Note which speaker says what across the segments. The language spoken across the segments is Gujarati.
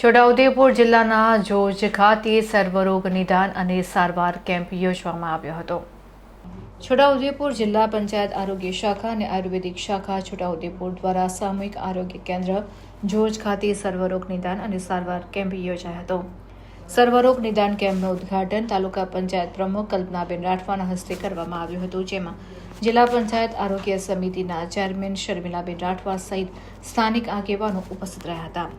Speaker 1: છોટાઉદેપુર જિલ્લાના જોજ ખાતે સર્વરોગ નિદાન અને સારવાર કેમ્પ યોજવામાં આવ્યો હતો. છોટાઉદેપુર જિલ્લા પંચાયત આરોગ્ય શાખા અને આયુર્વેદિક શાખા છોટાઉદેપુર દ્વારા સામૂહિક આરોગ્ય કેન્દ્ર જોજ ખાતે સર્વરોગ નિદાન અને સારવાર કેમ્પ યોજાયો હતો. સર્વરોગ નિદાન કેમ્પનું ઉદ્ઘાટન તાલુકા પંચાયત પ્રમુખ કલ્પનાબેન રાઠવાના હસ્તે કરવામાં આવ્યું હતું, જેમાં જિલ્લા પંચાયત આરોગ્ય સમિતિના ચેરમેન શર્મિલાબેન રાઠવા સહિત સ્થાનિક આગેવાનો ઉપસ્થિત રહ્યા હતા.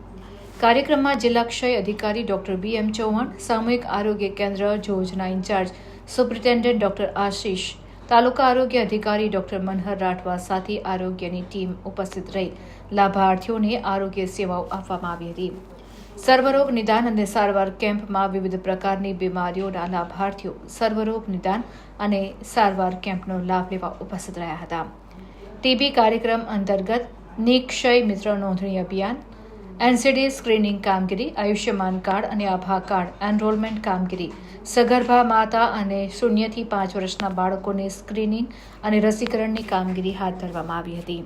Speaker 1: કાર્યક્રમમાં જિલ્લા ક્ષય અધિકારી ડોક્ટર બી એમ ચૌહાણ, સામૂહિક આરોગ્ય કેન્દ્ર જોજના in charge superintendent doctor Ashish, તાલુકા આરોગ્ય અધિકારી ડોક્ટર મનહર રાઠવા સાથે આરોગ્યની ટીમ ઉપસ્થિત રહી. લાભાર્થીઓને આરોગ્ય સેવાઓ આપવામાં આવી હતી. સર્વરોગ નિદાન અને સારવાર કેમ્પમાં વિવિધ પ્રકારની બીમારીઓના લાભાર્થીઓ સર્વરોગ નિદાન અને સારવાર કેમ્પનો લાભ લેવા ઉપસ્થિત રહ્યા હતા. ટીબી કાર્યક્રમ અંતર્ગત નિક્ષય મિત્ર નોંધણી અભિયાન એનસીડી સ્ક્રીનિંગ કામગીરી, આયુષ્યમાન કાર્ડ અને આભા કાર્ડ એનરોલમેન્ટ કામગીરી. સગર્ભા માતા અને શૂન્યથી પાંચ વર્ષના બાળકોને સ્ક્રીનિંગ અને રસીકરણની કામગીરી હાથ ધરવામાં આવી હતી.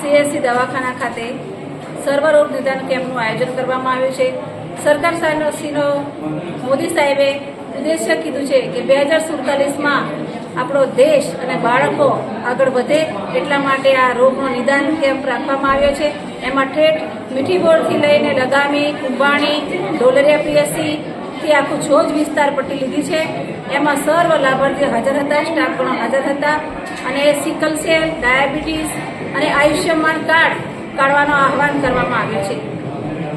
Speaker 2: સીએસસી દવાખાના ખાતે સર્વરોગ નિદાન કેમ્પનું આયોજન કરવામાં આવ્યું છે. સરકાર શ્રીનો મોદી સાહેબે ઉદ્દેશ્ય કીધું છે કે બે હજાર સુડતાલીસમાં આપણો દેશ અને બાળકો આગળ વધે એટલા માટે આ રોગનો નિદાન કેમ્પ રાખવામાં આવ્યો છે. એમાં ઠેઠ મીઠી બોરથી લઈને લગામી, કુંભાણી, ડોલરિયા પીએસસી થી આખું છોજ વિસ્તાર પટ્ટી લીધી છે. એમાં સર્વ લાભાર્થીઓ હાજર હતા સ્ટાફ પણ હાજર હતા અને સિકલ સેલ ડાયાબિટીસ અને આયુષ્યમાન કાર્ડ કાઢવાનો આહવાન કરવામાં આવ્યું છે.